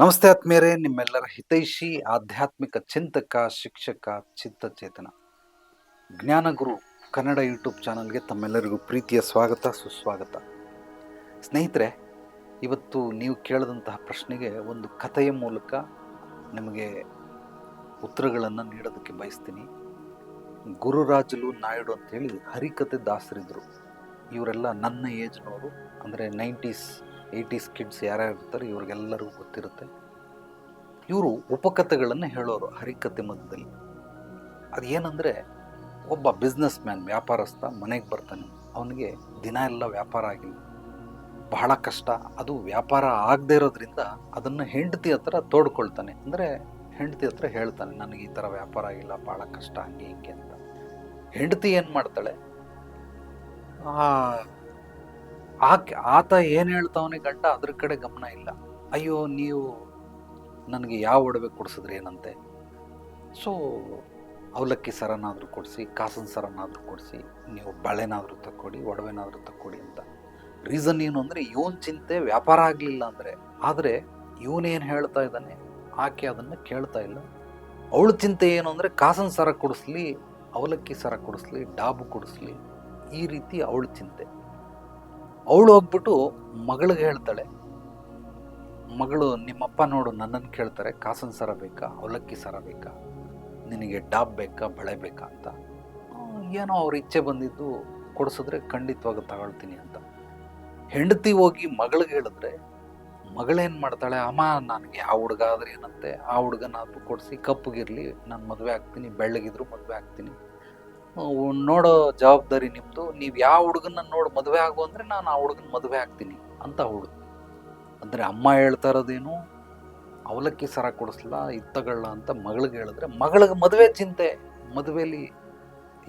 ನಮಸ್ತೆ ಆತ್ಮೀಯರೇ, ನಿಮ್ಮೆಲ್ಲರ ಹಿತೈಷಿ, ಆಧ್ಯಾತ್ಮಿಕ ಚಿಂತಕ, ಶಿಕ್ಷಕ, ಚಿತ್ತಚೇತನ ಜ್ಞಾನಗುರು ಕನ್ನಡ ಯೂಟ್ಯೂಬ್ ಚಾನಲ್ಗೆ ತಮ್ಮೆಲ್ಲರಿಗೂ ಪ್ರೀತಿಯ ಸ್ವಾಗತ, ಸುಸ್ವಾಗತ. ಸ್ನೇಹಿತರೆ, ಇವತ್ತು ನೀವು ಕೇಳಿದಂತಹ ಪ್ರಶ್ನೆಗೆ ಒಂದು ಕಥೆಯ ಮೂಲಕ ನಿಮಗೆ ಉತ್ತರಗಳನ್ನು ನೀಡೋದಕ್ಕೆ ಬಯಸ್ತೀನಿ. ಗುರುರಾಜಲು ನಾಯ್ಡು ಅಂತೇಳಿ ಹರಿಕತೆ ದಾಸರಿದ್ದರು ಇವರೆಲ್ಲ ನನ್ನ ಏಜ್ನವರು, ಅಂದರೆ ನೈಂಟೀಸ್ ಏಯ್ಟೀಸ್ ಕಿಡ್ಸ್ ಯಾರ್ಯಾರು ಇರ್ತಾರೆ, ಇವ್ರಿಗೆಲ್ಲರಿಗೂ ಗೊತ್ತಿರುತ್ತೆ. ಇವರು ಉಪಕಥೆಗಳನ್ನು ಹೇಳೋರು ಹರಿಕತೆ ಮಧ್ಯದಲ್ಲಿ. ಅದು ಏನಂದರೆ ಒಬ್ಬ ಬಿಸ್ನೆಸ್ ಮ್ಯಾನ್ ವ್ಯಾಪಾರಸ್ಥ ಮನೆಗೆ ಬರ್ತಾನೆ. ಅವನಿಗೆ ದಿನ ಎಲ್ಲ ವ್ಯಾಪಾರ ಆಗಿಲ್ಲ. ಬಹಳ ಕಷ್ಟ. ಅದು ವ್ಯಾಪಾರ ಆಗದೆ ಇರೋದ್ರಿಂದ ಅದನ್ನು ಹೆಂಡತಿ ಹತ್ರ ತೋಡ್ಕೊಳ್ತಾನೆ. ಅಂದರೆ ಹೆಂಡತಿ ಹತ್ರ ಹೇಳ್ತಾನೆ, ನನಗೆ ಈ ಥರ ವ್ಯಾಪಾರ ಆಗಿಲ್ಲ ಭಾಳ ಕಷ್ಟ, ಹಂಗೆ, ಹಿಂಗೆ ಅಂತ. ಹೆಂಡತಿ ಏನು ಮಾಡ್ತಾಳೆ? ಆಕೆ, ಆತ ಏನು ಹೇಳ್ತಾವನೆ ಗಂಡ ಅದ್ರ ಕಡೆ ಗಮನ ಇಲ್ಲ. ಅಯ್ಯೋ, ನೀವು ನನಗೆ ಯಾವ ಒಡವೆ ಕೊಡಿಸಿದ್ರೆ ಏನಂತೆ? ಸೊ ಅವಲಕ್ಕಿ ಸರನಾದರೂ ಕೊಡಿಸಿ, ಕಾಸನ್ ಸರನಾದರೂ ಕೊಡಿಸಿ, ನೀವು ಬಳೆನಾದರೂ ತಕ್ಕೊಡಿ, ಒಡವೆನಾದರೂ ತಕ್ಕೊಡಿ ಅಂತ. ರೀಸನ್ ಏನು ಅಂದರೆ, ಇವನ್ ಚಿಂತೆ ವ್ಯಾಪಾರ ಆಗಲಿಲ್ಲ ಅಂದರೆ. ಆದರೆ ಇವನೇನು ಹೇಳ್ತಾ ಇದ್ದಾನೆ? ಆಕೆ ಅದನ್ನು ಕೇಳ್ತಾ ಇಲ್ಲ. ಅವಳ ಚಿಂತೆ ಏನು ಅಂದರೆ, ಕಾಸನ್ ಸರ ಕೊಡಿಸ್ಲಿ, ಅವಲಕ್ಕಿ ಸರ ಕೊಡಿಸ್ಲಿ, ಡಾಬು ಕೊಡಿಸ್ಲಿ, ಈ ರೀತಿ ಅವಳ ಚಿಂತೆ. ಅವಳು ಹೋಗ್ಬಿಟ್ಟು ಮಗಳಿಗೆ ಹೇಳ್ತಾಳೆ, ಮಗಳು, ನಿಮ್ಮಪ್ಪ ನೋಡು, ನನ್ನನ್ನು ಕೇಳ್ತಾರೆ, ಕಾಸನ್ ಸರ ಬೇಕಾ, ಅವಲಕ್ಕಿ ಸರ ಬೇಕಾ, ನಿನಗೆ ಡಾಬ್ ಬೇಕಾ, ಬಳೆ ಬೇಕಾ ಅಂತ. ಏನೋ ಅವ್ರ ಇಚ್ಛೆ ಬಂದಿದ್ದು ಕೊಡಿಸಿದ್ರೆ ಖಂಡಿತವಾಗ ತಗೊಳ್ತೀನಿ ಅಂತ. ಹೆಂಡತಿ ಹೋಗಿ ಮಗಳಿಗೆ ಹೇಳಿದ್ರೆ ಮಗಳೇನು ಮಾಡ್ತಾಳೆ, ಅಮ್ಮ, ನನಗೆ ಆ ಹುಡುಗ ಆದರೆ ಏನಂತೆ, ಆ ಹುಡುಗನಾದ್ರೂ ಕೊಡಿಸಿ, ಕಪ್ಪಗಿರಲಿ, ನಾನು ಮದುವೆ ಆಗ್ತೀನಿ, ಬೆಳ್ಳಗಿದ್ರು ಮದುವೆ ಆಗ್ತೀನಿ. ನೋಡೋ ಜವಾಬ್ದಾರಿ ನಿಮ್ಮದು ನೀವು ಯಾವ ಹುಡುಗನ ನೋಡಿ ಮದುವೆ ಆಗು ಅಂದರೆ ನಾನು ಆ ಹುಡುಗನ ಮದುವೆ ಆಗ್ತೀನಿ ಅಂತ ಹುಡುಗ ಅಂದರೆ ಅಮ್ಮ ಹೇಳ್ತಾ ಇರೋದೇನು, ಅವಲಕ್ಕಿ ಸರ ಕೊಡಿಸ್ಲಾ ಇತ್ತಗಳ ಅಂತ ಮಗಳಿಗೆ ಹೇಳಿದ್ರೆ, ಮಗಳಿಗೆ ಮದುವೆ ಚಿಂತೆ. ಮದುವೆಯಲ್ಲಿ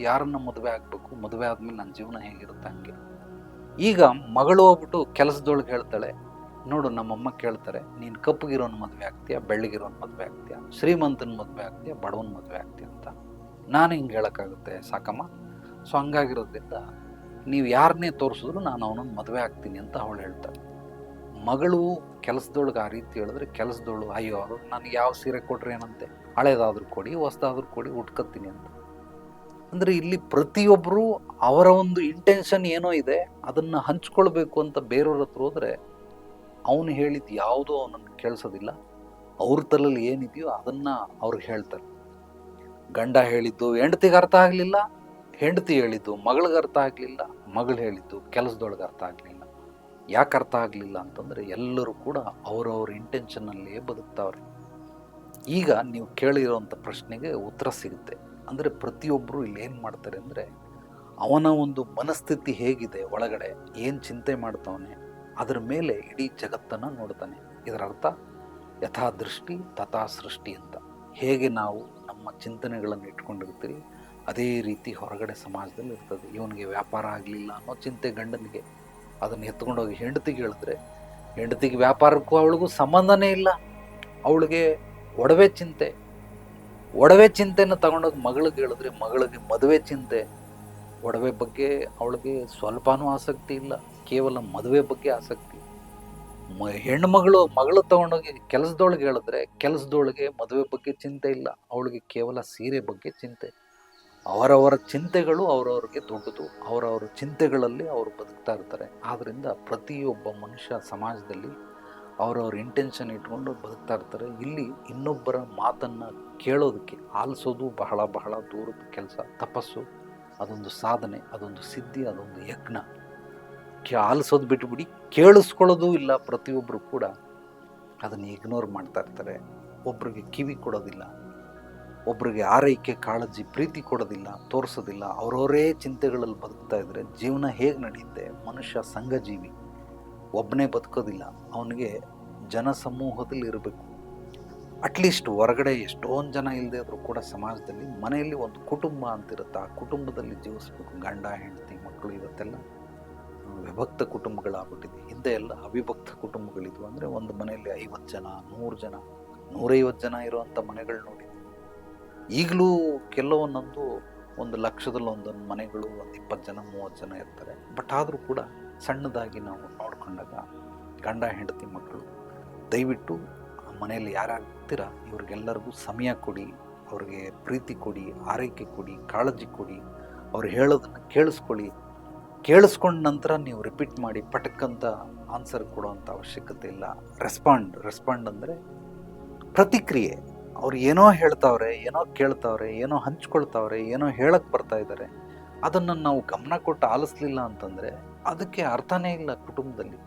ಯಾರನ್ನ ಮದುವೆ ಆಗಬೇಕು? ಮದುವೆ ಆದಮೇಲೆ ನನ್ನ ಜೀವನ ಹೇಗಿರುತ್ತೆ ಹಂಗೆ. ಈಗ ಮಗಳು ಹೋಗ್ಬಿಟ್ಟು ಕೆಲಸದೊಳಗೆ ಹೇಳ್ತಾಳೆ, ನೋಡು ನಮ್ಮಮ್ಮ ಕೇಳ್ತಾರೆ, ನೀನು ಕಪ್ಪಗಿರೋನ್ ಮದುವೆ ಆಗ್ತೀಯಾ, ಬೆಳ್ಳಗಿರೋನ್ ಮದುವೆ ಆಗ್ತೀಯಾ, ಶ್ರೀಮಂತನ ಮದುವೆ ಆಗ್ತೀಯಾ, ಬಡವನ ಮದುವೆ ಆಗ್ತೀಯಾ ಅಂತ. ನಾನು ಹಿಂಗೆ ಹೇಳೋಕ್ಕಾಗುತ್ತೆ, ಸಾಕಮ್ಮ? ಸೊ ಹಂಗಾಗಿರೋದ್ರಿಂದ ನೀವು ಯಾರನ್ನೇ ತೋರಿಸಿದ್ರು ನಾನು ಅವನನ್ನು ಮದುವೆ ಆಗ್ತೀನಿ ಅಂತ ಅವಳು ಹೇಳ್ತಾಳೆ. ಮಗಳು ಕೆಲಸದೊಳಗೆ ಆ ರೀತಿ ಹೇಳಿದ್ರೆ ಕೆಲಸದೊಳು, ಅಯ್ಯೋ, ಅವರು ನನಗೆ ಯಾವ ಸೀರೆ ಕೊಟ್ರೆ ಏನಂತೆ? ಹಳೇದಾದ್ರೂ ಕೊಡಿ, ಹೊಸ್ದಾದ್ರೂ ಕೊಡಿ, ಉಟ್ಕೊತೀನಿ ಅಂತ. ಅಂದರೆ ಇಲ್ಲಿ ಪ್ರತಿಯೊಬ್ಬರು ಅವರ ಒಂದು ಇಂಟೆನ್ಷನ್ ಏನೋ ಇದೆ, ಅದನ್ನು ಹಂಚ್ಕೊಳ್ಬೇಕು ಅಂತ ಬೇರೆಯವ್ರ ಹತ್ರ ಹೋದರೆ ಅವನು ಹೇಳಿದ್ದು ಯಾವುದೂ ಅವನನ್ನು ಕೇಳಿಸೋದಿಲ್ಲ. ಅವ್ರ ತಲೆಯಲ್ಲಿ ಏನಿದೆಯೋ ಅದನ್ನು ಅವ್ರಿಗೆ ಹೇಳ್ತಾರೆ. ಗಂಡ ಹೇಳಿದ್ದು ಹೆಂಡತಿಗೆ ಅರ್ಥ ಆಗಲಿಲ್ಲ, ಹೆಂಡತಿ ಹೇಳಿದ್ದು ಮಗಳಿಗೆ ಅರ್ಥ ಆಗಲಿಲ್ಲ, ಮಗಳು ಹೇಳಿದ್ದು ಕೆಲಸದೊಳಗೆ ಅರ್ಥ ಆಗಲಿಲ್ಲ. ಯಾಕೆ ಅರ್ಥ ಆಗಲಿಲ್ಲ ಅಂತಂದರೆ ಎಲ್ಲರೂ ಕೂಡ ಅವರವ್ರ ಇಂಟೆನ್ಷನ್ನಲ್ಲೇ ಬದುಕ್ತಾವ್ರೆ. ಈಗ ನೀವು ಕೇಳಿರೋಂಥ ಪ್ರಶ್ನೆಗೆ ಉತ್ತರ ಸಿಗುತ್ತೆ. ಅಂದರೆ ಪ್ರತಿಯೊಬ್ಬರು ಇಲ್ಲಿ ಏನು ಮಾಡ್ತಾರೆ ಅಂದರೆ ಅವನ ಒಂದು ಮನಸ್ಥಿತಿ ಹೇಗಿದೆ ಒಳಗಡೆ, ಏನು ಚಿಂತೆ ಮಾಡ್ತಾವನೆ, ಅದರ ಮೇಲೆ ಇಡೀ ಜಗತ್ತನ್ನು ನೋಡ್ತಾನೆ. ಇದರ ಅರ್ಥ ಯಥಾ ದೃಷ್ಟಿ ತಥಾ ಸೃಷ್ಟಿ ಅಂತ. ಹೇಗೆ ನಾವು ನಮ್ಮ ಚಿಂತನೆಗಳನ್ನು ಇಟ್ಕೊಂಡಿರ್ತೀರಿ, ಅದೇ ರೀತಿ ಹೊರಗಡೆ ಸಮಾಜದಲ್ಲಿ ಇರ್ತದೆ. ಇವನಿಗೆ ವ್ಯಾಪಾರ ಆಗಲಿಲ್ಲ ಅನ್ನೋ ಚಿಂತೆ ಗಂಡನಿಗೆ. ಅದನ್ನು ಎತ್ಕೊಂಡೋಗಿ ಹೆಂಡತಿಗೆ ಹೇಳಿದ್ರೆ, ಹೆಂಡತಿಗೆ ವ್ಯಾಪಾರಕ್ಕೂ ಅವಳಿಗೂ ಸಂಬಂಧನೇ ಇಲ್ಲ. ಅವಳಿಗೆ ಒಡವೆ ಚಿಂತೆ. ಒಡವೆ ಚಿಂತೆಯನ್ನು ತಗೊಂಡೋಗಿ ಮಗಳಿಗೆ ಹೇಳಿದ್ರೆ, ಮಗಳಿಗೆ ಮದುವೆ ಚಿಂತೆ. ಒಡವೆ ಬಗ್ಗೆ ಅವಳಿಗೆ ಸ್ವಲ್ಪನೂ ಆಸಕ್ತಿ ಇಲ್ಲ. ಕೇವಲ ಮದುವೆ ಬಗ್ಗೆ ಆಸಕ್ತಿ. ಮ ಹೆಣ್ಮಗಳು ಮಗಳು ತಗೊಂಡೋಗಿ ಕೆಲಸದೊಳಗೆ ಹೇಳಿದ್ರೆ ಕೆಲಸದೊಳಗೆ ಮದುವೆ ಬಗ್ಗೆ ಚಿಂತೆ ಇಲ್ಲ. ಅವಳಿಗೆ ಕೇವಲ ಸೀರೆ ಬಗ್ಗೆ ಚಿಂತೆ. ಅವರವರ ಚಿಂತೆಗಳು ಅವರವ್ರಿಗೆ ದೊಡ್ಡದು. ಅವರವರ ಚಿಂತೆಗಳಲ್ಲಿ ಅವರು ಬದುಕ್ತಾ ಇರ್ತಾರೆ. ಆದ್ದರಿಂದ ಪ್ರತಿಯೊಬ್ಬ ಮನುಷ್ಯ ಸಮಾಜದಲ್ಲಿ ಅವರವ್ರ ಇಂಟೆನ್ಷನ್ ಇಟ್ಕೊಂಡು ಬದುಕ್ತಾ ಇರ್ತಾರೆ. ಇಲ್ಲಿ ಇನ್ನೊಬ್ಬರ ಮಾತನ್ನು ಕೇಳೋದಕ್ಕೆ, ಆಲಿಸೋದು ಬಹಳ ಬಹಳ ದೂರದ ಕೆಲಸ. ತಪಸ್ಸು, ಅದೊಂದು ಸಾಧನೆ, ಅದೊಂದು ಸಿದ್ಧಿ, ಅದೊಂದು ಯಜ್ಞ. ಕೇ ಆಲಿಸೋದು ಬಿಟ್ಬಿಡಿ, ಕೇಳಿಸ್ಕೊಳ್ಳೋದು ಇಲ್ಲ ಪ್ರತಿಯೊಬ್ಬರು ಕೂಡ ಅದನ್ನು ಇಗ್ನೋರ್ ಮಾಡ್ತಾ ಇರ್ತಾರೆ. ಒಬ್ರಿಗೆ ಕಿವಿ ಕೊಡೋದಿಲ್ಲ, ಒಬ್ರಿಗೆ ಆರೈಕೆ, ಕಾಳಜಿ, ಪ್ರೀತಿ ಕೊಡೋದಿಲ್ಲ, ತೋರಿಸೋದಿಲ್ಲ, ಅವರವರೇ ಚಿಂತೆಗಳಲ್ಲಿ ಬದುಕ್ತಾ ಇದ್ದರೆ ಜೀವನ ಹೇಗೆ ನಡೆಯುತ್ತೆ ಮನುಷ್ಯ ಸಂಘಜೀವಿ ಒಬ್ಬನೇ ಬದುಕೋದಿಲ್ಲ, ಅವನಿಗೆ ಜನಸಮೂಹದಲ್ಲಿ ಇರಬೇಕು. ಅಟ್ಲೀಸ್ಟ್ ಹೊರಗಡೆ ಎಷ್ಟೊಂದು ಜನ ಇಲ್ಲದೆ ಆದರೂ ಕೂಡ ಸಮಾಜದಲ್ಲಿ ಮನೆಯಲ್ಲಿ ಒಂದು ಕುಟುಂಬ ಅಂತಿರುತ್ತೆ. ಆ ಕುಟುಂಬದಲ್ಲಿ ಜೀವಿಸ್ಬೇಕು, ಗಂಡ, ಹೆಂಡತಿ ಮಕ್ಕಳು ಇವತ್ತೆಲ್ಲ. ವಿಭಕ್ತ ಕುಟುಂಬಗಳಾಗ್ಬಿಟ್ಟಿದೆ. ಹಿಂದೆ ಎಲ್ಲ ಅವಿಭಕ್ತ ಕುಟುಂಬಗಳಿದ್ವು. ಅಂದರೆ ಒಂದು ಮನೆಯಲ್ಲಿ ಐವತ್ತು ಜನ, ನೂರು ಜನ, ನೂರೈವತ್ತು ಜನ ಇರುವಂಥ ಮನೆಗಳು ನೋಡಿದ್ವಿ ಈಗಲೂ ಕೆಲವೊಂದೊಂದು ಒಂದು ಲಕ್ಷದಲ್ಲಿ ಒಂದೊಂದು ಮನೆಗಳು, ಒಂದು ಇಪ್ಪತ್ತು ಜನ, ಮೂವತ್ತು ಜನ ಇರ್ತಾರೆ. ಬಟ್ ಆದರೂ ಕೂಡ ಸಣ್ಣದಾಗಿ ನಾವು ನೋಡ್ಕೊಂಡಾಗ ಗಂಡ, ಹೆಂಡತಿ ಮಕ್ಕಳು, ದಯವಿಟ್ಟು ಆ ಮನೆಯಲ್ಲಿ ಯಾರಾಗ್ತೀರ? ಇವ್ರಿಗೆಲ್ಲರಿಗೂ ಸಮಯ ಕೊಡಿ, ಅವ್ರಿಗೆ ಪ್ರೀತಿ ಕೊಡಿ, ಆರೈಕೆ ಕೊಡಿ, ಕಾಳಜಿ ಕೊಡಿ, ಅವ್ರು ಹೇಳೋದನ್ನು ಕೇಳಿಸ್ಕೊಳ್ಳಿ. ಕೇಳಿಸ್ಕೊಂಡ ನಂತರ ನೀವು ರಿಪೀಟ್ ಮಾಡಿ ಪಟಕ್ಕಂತ ಆನ್ಸರ್ ಕೊಡುವಂಥ ಅವಶ್ಯಕತೆ ಇಲ್ಲ. ರೆಸ್ಪಾಂಡ್ ರೆಸ್ಪಾಂಡ್ ಅಂದರೆ ಪ್ರತಿಕ್ರಿಯೆ. ಅವ್ರು ಏನೋ ಹೇಳ್ತಾವ್ರೆ, ಏನೋ ಕೇಳ್ತಾವ್ರೆ, ಏನೋ ಹಂಚ್ಕೊಳ್ತಾವ್ರೆ, ಏನೋ ಹೇಳಕ್ಕೆ ಬರ್ತಾ ಇದ್ದಾರೆ ಅದನ್ನು ನಾವು ಗಮನ ಕೊಟ್ಟು ಆಲಿಸ್ಲಿಲ್ಲ ಅಂತಂದರೆ ಅದಕ್ಕೆ ಅರ್ಥನೇ ಇಲ್ಲ ಕುಟುಂಬದಲ್ಲಿ.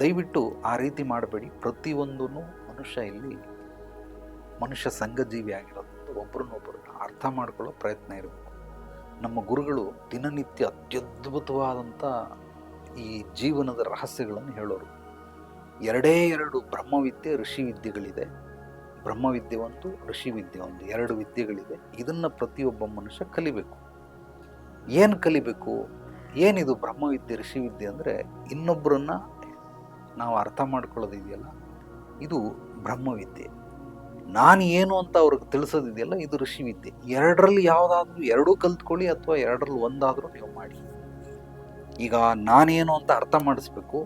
ದಯವಿಟ್ಟು ಆ ರೀತಿ ಮಾಡಬೇಡಿ. ಪ್ರತಿಯೊಂದೂ ಮನುಷ್ಯ ಇಲ್ಲಿ ಮನುಷ್ಯ ಸಂಘಜೀವಿ ಆಗಿರೋದು ಒಬ್ಬರನ್ನೊಬ್ಬರನ್ನ ಅರ್ಥ ಮಾಡ್ಕೊಳ್ಳೋ ಪ್ರಯತ್ನ ಇರಬೇಕು. ನಮ್ಮ ಗುರುಗಳು ದಿನನಿತ್ಯ ಅತ್ಯದ್ಭುತವಾದಂಥ ಈ ಜೀವನದ ರಹಸ್ಯಗಳನ್ನು ಹೇಳೋರು. ಎರಡೇ ಎರಡು ಬ್ರಹ್ಮವಿದ್ಯೆ, ಋಷಿ ವಿದ್ಯೆಗಳಿದೆ. ಬ್ರಹ್ಮವಿದ್ಯೆ ಒಂದು ಋಷಿ ವಿದ್ಯೆ ಒಂದು ಎರಡು ವಿದ್ಯೆಗಳಿದೆ. ಇದನ್ನು ಪ್ರತಿಯೊಬ್ಬ ಮನುಷ್ಯ ಕಲಿಬೇಕು. ಏನು ಕಲಿಬೇಕು? ಏನಿದು ಬ್ರಹ್ಮವಿದ್ಯೆ, ಋಷಿ ವಿದ್ಯೆ ಅಂದರೆ ಇನ್ನೊಬ್ಬರನ್ನ ನಾವು ಅರ್ಥ ಮಾಡ್ಕೊಳ್ಳೋದಿದೆಯಲ್ಲ? ಇದು ಬ್ರಹ್ಮವಿದ್ಯೆ. ನಾನು ಏನು ಅಂತ ಅವ್ರಿಗೆ ತಿಳಿಸೋದಿದೆಯಲ್ಲ, ಇದು ಋಷಿ ವಿದ್ಯೆ ಎರಡರಲ್ಲಿ ಯಾವುದಾದ್ರೂ ಎರಡೂ ಕಲ್ತ್ಕೊಳ್ಳಿ ಅಥವಾ ಎರಡರಲ್ಲಿ ಒಂದಾದರೂ ನೀವು ಮಾಡಿ. ಈಗ ನಾನೇನು ಅಂತ ಅರ್ಥ ಮಾಡಿಸ್ಬೇಕು,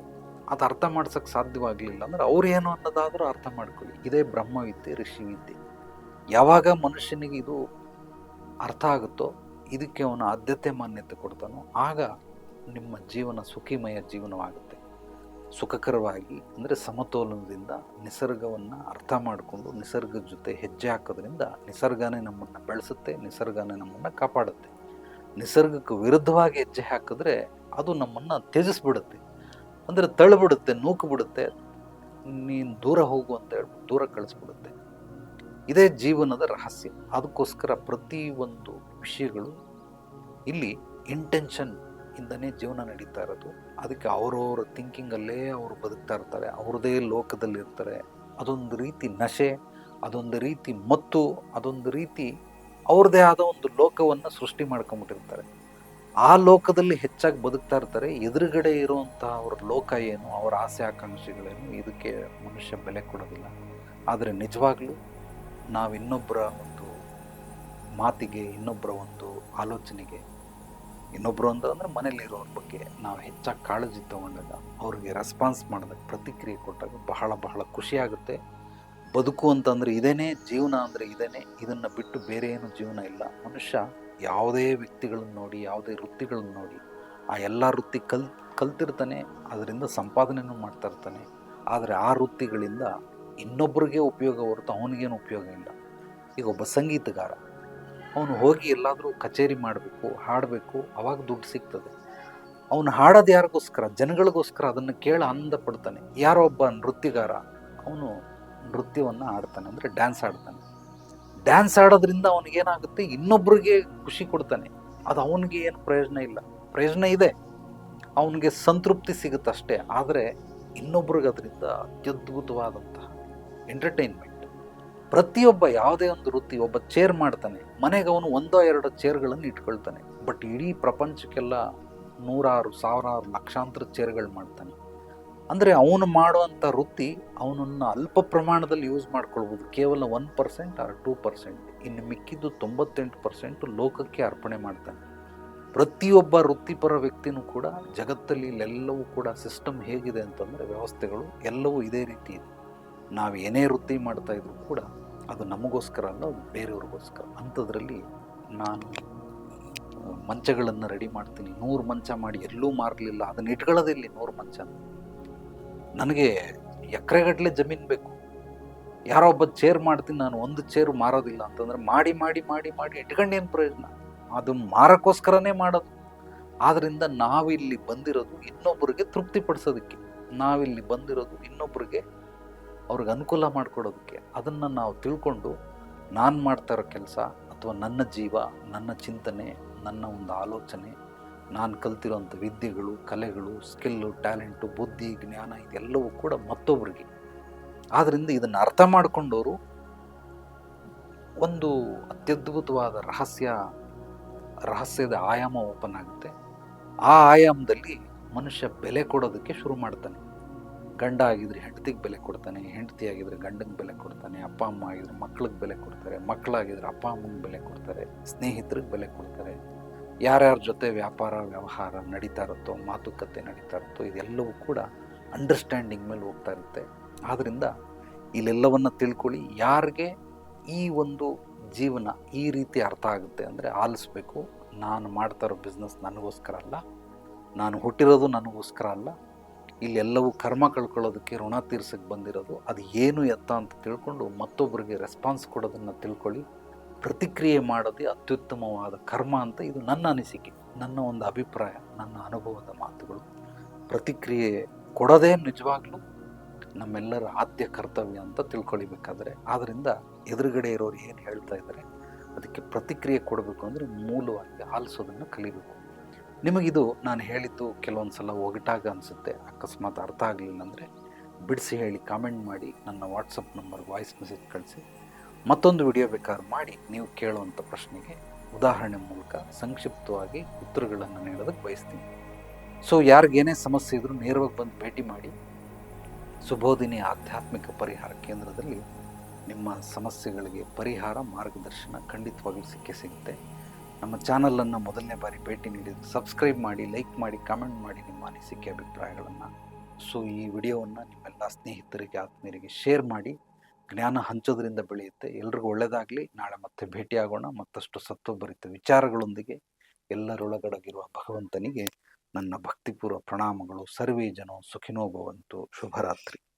ಅದು ಅರ್ಥ ಮಾಡ್ಸೋಕ್ಕೆ ಸಾಧ್ಯವಾಗಲಿಲ್ಲ ಅಂದ್ರೆ ಅವ್ರು ಏನು ಅನ್ನೋದಾದರೂ ಅರ್ಥ ಮಾಡ್ಕೊಳ್ಳಿ. ಇದೇ ಬ್ರಹ್ಮವಿದ್ಯೆ ಋಷಿ ವಿದ್ಯೆ ಯಾವಾಗ ಮನುಷ್ಯನಿಗೆ ಇದು ಅರ್ಥ ಆಗುತ್ತೋ, ಇದಕ್ಕೆ ಅವನು ಆದ್ಯತೆ ಮಾನ್ಯತೆ ಕೊಡ್ತಾನೋ, ಆಗ ನಿಮ್ಮ ಜೀವನ ಸುಖಿಮಯ ಜೀವನವಾಗುತ್ತೆ. ಸುಖಕರವಾಗಿ, ಅಂದರೆ ಸಮತೋಲನದಿಂದ ನಿಸರ್ಗವನ್ನು ಅರ್ಥ ಮಾಡಿಕೊಂಡು ನಿಸರ್ಗದ ಜೊತೆ ಹೆಜ್ಜೆ ಹಾಕೋದ್ರಿಂದ ನಿಸರ್ಗನೇ ನಮ್ಮನ್ನು ಬೆಳೆಸುತ್ತೆ, ನಿಸರ್ಗನೇ ನಮ್ಮನ್ನು ಕಾಪಾಡುತ್ತೆ. ನಿಸರ್ಗಕ್ಕೆ ವಿರುದ್ಧವಾಗಿ ಹೆಜ್ಜೆ ಹಾಕಿದ್ರೆ ಅದು ನಮ್ಮನ್ನು ತ್ಯಜಿಸ್ಬಿಡುತ್ತೆ. ಅಂದರೆ ತಳ್ಳಿಬಿಡುತ್ತೆ ನೂಕು ಬಿಡುತ್ತೆ ನೀನು ದೂರ ಹೋಗು ಅಂತ ಹೇಳ್ಬಿಟ್ಟು ದೂರ ಕಳಿಸ್ಬಿಡುತ್ತೆ. ಇದೇ ಜೀವನದ ರಹಸ್ಯ. ಅದಕ್ಕೋಸ್ಕರ ಪ್ರತಿಯೊಂದು ವಿಷಯಗಳು ಇಲ್ಲಿ ಇಂಟೆನ್ಷನ್ ಇಂದನೇ ಜೀವನ ನಡೀತಾ ಇರೋದು. ಅದಕ್ಕೆ ಅವರವರ ಥಿಂಕಿಂಗಲ್ಲೇ ಅವರು ಬದುಕ್ತಾ ಇರ್ತಾರೆ. ಅವ್ರದೇ ಲೋಕದಲ್ಲಿ ಇರ್ತಾರೆ ಅದೊಂದು ರೀತಿ ನಶೆ, ಅದೊಂದು ರೀತಿ ಮತ್ತು, ಅದೊಂದು ರೀತಿ ಅವ್ರದ್ದೇ ಆದ ಒಂದು ಲೋಕವನ್ನು ಸೃಷ್ಟಿ ಮಾಡ್ಕೊಂಬಿಟ್ಟಿರ್ತಾರೆ. ಆ ಲೋಕದಲ್ಲಿ ಹೆಚ್ಚಾಗಿ ಬದುಕ್ತಾ ಇರ್ತಾರೆ. ಎದುರುಗಡೆ ಇರುವಂತಹ ಅವ್ರ ಲೋಕ ಏನು, ಅವರ ಆಸೆ ಆಕಾಂಕ್ಷೆಗಳೇನು, ಇದಕ್ಕೆ ಮನುಷ್ಯ ಬೆಲೆ ಕೊಡೋದಿಲ್ಲ. ಆದರೆ ನಿಜವಾಗ್ಲೂ ನಾವು ಇನ್ನೊಬ್ಬರ ಒಂದು ಮಾತಿಗೆ, ಇನ್ನೊಬ್ಬರ ಒಂದು ಆಲೋಚನೆಗೆ ಇನ್ನೊಬ್ಬರು ಅಂತ ಅಂದರೆ ಮನೇಲಿರೋರ ಬಗ್ಗೆ ನಾವು ಹೆಚ್ಚಾಗಿ ಕಾಳಜಿ ತಗೊಂಡಾಗ ಅವ್ರಿಗೆ ರೆಸ್ಪಾನ್ಸ್ ಮಾಡಿದಾಗ ಪ್ರತಿಕ್ರಿಯೆ ಕೊಟ್ಟಾಗ ಬಹಳ ಬಹಳ ಖುಷಿಯಾಗುತ್ತೆ ಬದುಕು ಅಂತಂದರೆ ಇದೇನೇ, ಜೀವನ ಅಂದರೆ ಇದೇನೇ, ಇದನ್ನು ಬಿಟ್ಟು ಬೇರೆ ಏನು ಜೀವನ ಇಲ್ಲ. ಮನುಷ್ಯ ಯಾವುದೇ ವ್ಯಕ್ತಿಗಳನ್ನು ನೋಡಿ, ಯಾವುದೇ ವೃತ್ತಿಗಳನ್ನ ನೋಡಿ, ಆ ಎಲ್ಲ ವೃತ್ತಿ ಕಲ್, ಕಲ್ತಿರ್ತಾನೆ, ಅದರಿಂದ ಸಂಪಾದನೆಯೂ ಮಾಡ್ತಾ ಇರ್ತಾನೆ. ಆದರೆ ಆ ವೃತ್ತಿಗಳಿಂದ ಇನ್ನೊಬ್ಬರಿಗೆ ಉಪಯೋಗ ಹೊರತು ಅವನಿಗೇನು ಉಪಯೋಗ ಇಲ್ಲ. ಈಗ ಒಬ್ಬ ಸಂಗೀತಗಾರ ಅವನು ಹೋಗಿ ಎಲ್ಲಾದರೂ ಕಚೇರಿ ಮಾಡಬೇಕು, ಹಾಡಬೇಕು, ಅವಾಗ ದುಡ್ಡು ಸಿಗ್ತದೆ. ಅವನು ಹಾಡೋದು ಯಾರಿಗೋಸ್ಕರ, ಜನಗಳಿಗೋಸ್ಕರ ಅದನ್ನು ಕೇಳ ಆನಂದ ಪಡ್ತಾನೆ. ಯಾರೋ ಒಬ್ಬ ನೃತ್ಯಗಾರ, ಅವನು ನೃತ್ಯವನ್ನು ಆಡ್ತಾನೆ ಅಂದರೆ ಡ್ಯಾನ್ಸ್ ಆಡ್ತಾನೆ ಡ್ಯಾನ್ಸ್ ಆಡೋದ್ರಿಂದ ಅವನಿಗೇನಾಗುತ್ತೆ ಇನ್ನೊಬ್ರಿಗೆ ಖುಷಿ ಕೊಡ್ತಾನೆ. ಅದು ಅವನಿಗೆ ಏನು ಪ್ರಯೋಜನ ಇಲ್ಲ. ಪ್ರಯೋಜನ ಇದೆ. ಅವನಿಗೆ ಸಂತೃಪ್ತಿ ಸಿಗುತ್ತಷ್ಟೇ, ಆದರೆ ಇನ್ನೊಬ್ರಿಗೆ ಅದರಿಂದ ಅತ್ಯದ್ಭುತವಾದಂತಹ ಎಂಟರ್ಟೈನ್ಮೆಂಟ್ ಪ್ರತಿಯೊಬ್ಬ ಯಾವುದೇ ಒಂದು ವೃತ್ತಿ ಒಬ್ಬ ಚೇರ್ ಮಾಡ್ತಾನೆ, ಮನೆಗೆ ಅವನು ಒಂದೋ ಎರಡೋ ಚೇರ್ಗಳನ್ನು ಇಟ್ಕೊಳ್ತಾನೆ. ಬಟ್ ಇಡೀ ಪ್ರಪಂಚಕ್ಕೆಲ್ಲ ನೂರಾರು, ಸಾವಿರಾರು ಲಕ್ಷಾಂತರ ಚೇರ್ಗಳು ಮಾಡ್ತಾನೆ. ಅಂದರೆ ಅವನು ಮಾಡುವಂಥ ವೃತ್ತಿ ಅವನನ್ನು ಅಲ್ಪ ಪ್ರಮಾಣದಲ್ಲಿ ಯೂಸ್ ಮಾಡ್ಕೊಳ್ಬೋದು. ಕೇವಲ one percent or two percent ಇನ್ನು ಮಿಕ್ಕಿದ್ದು ತೊಂಬತ್ತೆಂಟು ಪರ್ಸೆಂಟ್ ಲೋಕಕ್ಕೆ ಅರ್ಪಣೆ ಮಾಡ್ತಾನೆ. ಪ್ರತಿಯೊಬ್ಬ ವೃತ್ತಿಪರ ವ್ಯಕ್ತಿನೂ ಕೂಡ ಜಗತ್ತಲ್ಲಿ ಇಲ್ಲೆಲ್ಲವೂ ಕೂಡ ಸಿಸ್ಟಮ್ ಹೇಗಿದೆ ಅಂತಂದರೆ ವ್ಯವಸ್ಥೆಗಳು ಎಲ್ಲವೂ ಇದೇ ರೀತಿ ಇದೆ. ನಾವು ಏನೇ ವೃತ್ತಿ ಮಾಡ್ತಾ ಇದ್ರು ಕೂಡ ಅದು ನಮಗೋಸ್ಕರ ಅಲ್ಲ ಬೇರೆಯವ್ರಿಗೋಸ್ಕರ. ಅಂಥದ್ರಲ್ಲಿ ನಾನು ಮಂಚಗಳನ್ನು ರೆಡಿ ಮಾಡ್ತೀನಿ. ನೂರು ಮಂಚ ಮಾಡಿ ಎಲ್ಲೂ ಮಾರಲಿಲ್ಲ. ಅದನ್ನ ಇಟ್ಕೊಳ್ಳೋದಿಲ್ಲ ನೂರು ಮಂಚ. ನನಗೆ ಎಕರೆಗಟ್ಟಲೆ ಜಮೀನು ಬೇಕು. ಯಾರೋ ಒಬ್ಬ ಚೇರ್ ಮಾಡ್ತೀನಿ, ನಾನು ಒಂದು ಚೇರು ಮಾರೋದಿಲ್ಲ ಅಂತಂದ್ರೆ ಮಾಡಿ ಮಾಡಿ ಮಾಡಿ ಮಾಡಿ ಇಟ್ಕೊಂಡೇನು ಪ್ರಯೋಜನ? ಅದು ಮಾರಕ್ಕೋಸ್ಕರನೇ ಮಾಡೋದು. ಆದ್ದರಿಂದ ನಾವಿಲ್ಲಿ ಬಂದಿರೋದು ಇನ್ನೊಬ್ಬರಿಗೆ ತೃಪ್ತಿಪಡಿಸೋದಕ್ಕೆ. ನಾವಿಲ್ಲಿ ಬಂದಿರೋದು ಇನ್ನೊಬ್ಬರಿಗೆ ಅವ್ರಿಗೆ ಅನುಕೂಲ ಮಾಡಿಕೊಡೋದಕ್ಕೆ ಅದನ್ನು ನಾವು ತಿಳ್ಕೊಂಡು ನಾನು ಮಾಡ್ತಾ ಇರೋ ಕೆಲಸ ಅಥವಾ ನನ್ನ ಜೀವ, ನನ್ನ ಚಿಂತನೆ, ನನ್ನ ಒಂದು ಆಲೋಚನೆ, ನಾನು ಕಲ್ತಿರೋಂಥ ವಿದ್ಯೆಗಳು, ಕಲೆಗಳು ಸ್ಕಿಲ್ಲು ಟ್ಯಾಲೆಂಟು ಬುದ್ಧಿ, ಜ್ಞಾನ ಇದೆಲ್ಲವೂ ಕೂಡ ಮತ್ತೊಬ್ಬರಿಗೆ ಆದ್ದರಿಂದ ಇದನ್ನು ಅರ್ಥ ಮಾಡಿಕೊಂಡವರು ಒಂದು ಅತ್ಯದ್ಭುತವಾದ ರಹಸ್ಯ, ರಹಸ್ಯದ ಆಯಾಮ ಓಪನ್ ಆಗುತ್ತೆ. ಆ ಆಯಾಮದಲ್ಲಿ ಮನುಷ್ಯ ಬೆಲೆ ಕೊಡೋದಕ್ಕೆ ಶುರು ಮಾಡ್ತಾನೆ. ಗಂಡ ಆಗಿದ್ರೆ ಹೆಂಡತಿಗೆ ಬೆಲೆ ಕೊಡ್ತಾನೆ, ಹೆಂಡತಿ ಆಗಿದ್ರೆ ಗಂಡಂಗೆ ಬೆಲೆ ಕೊಡ್ತಾನೆ, ಅಪ್ಪ, ಅಮ್ಮ ಆಗಿದ್ರೆ ಮಕ್ಳಿಗೆ ಬೆಲೆ ಕೊಡ್ತಾರೆ ಮಕ್ಕಳಾಗಿದ್ರೆ ಅಪ್ಪ, ಅಮ್ಮಂಗೆ ಬೆಲೆ ಕೊಡ್ತಾರೆ, ಸ್ನೇಹಿತರಿಗೆ ಬೆಲೆ ಕೊಡ್ತಾರೆ. ಯಾರ್ಯಾರ ಜೊತೆ ವ್ಯಾಪಾರ, ವ್ಯವಹಾರ ನಡೀತಾ ಇರುತ್ತೋ, ಮಾತುಕತೆ ನಡೀತಾ ಇರುತ್ತೋ, ಇದೆಲ್ಲವೂ ಕೂಡ ಅಂಡರ್ಸ್ಟ್ಯಾಂಡಿಂಗ್ ಮೇಲೆ ಹೋಗ್ತಾ ಇರುತ್ತೆ. ಆದ್ದರಿಂದ ಇಲ್ಲೆಲ್ಲವನ್ನು ತಿಳ್ಕೊಳ್ಳಿ, ಯಾರಿಗೆ ಈ ಒಂದು ಜೀವನ ಈ ರೀತಿ ಅರ್ಥ ಆಗುತ್ತೆ ಅಂದರೆ ಆಲಿಸ್ಬೇಕು. ನಾನು ಮಾಡ್ತಾ ಇರೋ ಬಿಸ್ನೆಸ್ ನನಗೋಸ್ಕರ ಅಲ್ಲ, ನಾನು ಹುಟ್ಟಿರೋದು ನನಗೋಸ್ಕರ ಅಲ್ಲ ಇಲ್ಲೆಲ್ಲವೂ ಕರ್ಮ ಕಳ್ಕೊಳ್ಳೋದಕ್ಕೆ ಋಣ ತೀರ್ಸಕ್ಕೆ ಬಂದಿರೋದು, ಅದು ಏನು ಎತ್ತ ಅಂತ ತಿಳ್ಕೊಂಡು ಮತ್ತೊಬ್ಬರಿಗೆ ರೆಸ್ಪಾನ್ಸ್ ಕೊಡೋದನ್ನು ತಿಳ್ಕೊಳ್ಳಿ. ಪ್ರತಿಕ್ರಿಯೆ ಮಾಡೋದೇ ಅತ್ಯುತ್ತಮವಾದ ಕರ್ಮ ಅಂತ ಇದು ನನ್ನ ಅನಿಸಿಕೆ, ನನ್ನ ಒಂದು ಅಭಿಪ್ರಾಯ, ನನ್ನ ಅನುಭವದ ಮಾತುಗಳು. ಪ್ರತಿಕ್ರಿಯೆ ಕೊಡೋದೇ ನಿಜವಾಗ್ಲೂ ನಮ್ಮೆಲ್ಲರ ಆದ್ಯ ಕರ್ತವ್ಯ ಅಂತ ತಿಳ್ಕೊಳಿಬೇಕಾದ್ರೆ ಆದ್ದರಿಂದ ಎದುರುಗಡೆ ಇರೋರು ಏನು ಹೇಳ್ತಾ ಇದ್ದಾರೆ, ಅದಕ್ಕೆ ಪ್ರತಿಕ್ರಿಯೆ ಕೊಡಬೇಕು ಅಂದರೆ ಮೂಲವಾಗಿ ಆಲಿಸೋದನ್ನು ಕಲಿಬೇಕು. ನಿಮಗಿದು ನಾನು ಹೇಳಿದ್ದು ಕೆಲವೊಂದು ಸಲ ಒಗಟಾಗ ಅನಿಸುತ್ತೆ, ಅಕಸ್ಮಾತ್ ಅರ್ಥ ಆಗಲಿಲ್ಲ ಅಂದರೆ ಬಿಡಿಸಿ ಹೇಳಿ ಕಾಮೆಂಟ್ ಮಾಡಿ, ನನ್ನ ವಾಟ್ಸಪ್ ನಂಬರ್ ವಾಯ್ಸ್ ಮೆಸೇಜ್ ಕಳಿಸಿ. ಮತ್ತೊಂದು ವಿಡಿಯೋ ಬೇಕಾದ್ರೆ ಮಾಡಿ, ನೀವು ಕೇಳುವಂಥ ಪ್ರಶ್ನೆಗೆ ಉದಾಹರಣೆ ಮೂಲಕ ಸಂಕ್ಷಿಪ್ತವಾಗಿ ಉತ್ತರಗಳನ್ನು ನೀಡೋದಕ್ಕೆ ಬಯಸ್ತೀನಿ. ಸೊ ಯಾರಿಗೇನೇ ಸಮಸ್ಯೆ ಇದ್ದರೂ ನೇರವಾಗಿ ಬಂದು ಭೇಟಿ ಮಾಡಿ. ಸುಬೋಧಿನಿ ಆಧ್ಯಾತ್ಮಿಕ ಪರಿಹಾರ ಕೇಂದ್ರದಲ್ಲಿ ನಿಮ್ಮ ಸಮಸ್ಯೆಗಳಿಗೆ ಪರಿಹಾರ ಮಾರ್ಗದರ್ಶನ ಖಂಡಿತವಾಗ್ಲೂ ಸಿಕ್ಕೇ ಸಿಗುತ್ತೆ. ನಮ್ಮ ಚಾನಲನ್ನು ಮೊದಲನೇ ಬಾರಿ ಭೇಟಿ ನೀಡಿದ್ದು ಸಬ್ಸ್ಕ್ರೈಬ್ ಮಾಡಿ, ಲೈಕ್ ಮಾಡಿ, ಕಾಮೆಂಟ್ ಮಾಡಿ ನಿಮ್ಮ ಅನಿಸಿಕೆ, ಅಭಿಪ್ರಾಯಗಳನ್ನು. ಸೊ, ಈ ವಿಡಿಯೋವನ್ನು ನಿಮ್ಮೆಲ್ಲ ಸ್ನೇಹಿತರಿಗೆ, ಆತ್ಮೀಯರಿಗೆ ಶೇರ್ ಮಾಡಿ. ಜ್ಞಾನ ಹಂಚೋದ್ರಿಂದ ಬೆಳೆಯುತ್ತೆ. ಎಲ್ರಿಗೂ ಒಳ್ಳೆಯದಾಗಲಿ ನಾಳೆ ಮತ್ತೆ ಭೇಟಿಯಾಗೋಣ. ಮತ್ತಷ್ಟು ಸತ್ವಭರಿತ ವಿಚಾರಗಳೊಂದಿಗೆ ಎಲ್ಲರೊಳಗಡಗಿರುವ ಭಗವಂತನಿಗೆ ನನ್ನ ಭಕ್ತಿಪೂರ್ವ ಪ್ರಣಾಮಗಳು. ಸರ್ವೇ ಜನ ಸುಖಿನೋ ಭವಂತು. ಶುಭರಾತ್ರಿ.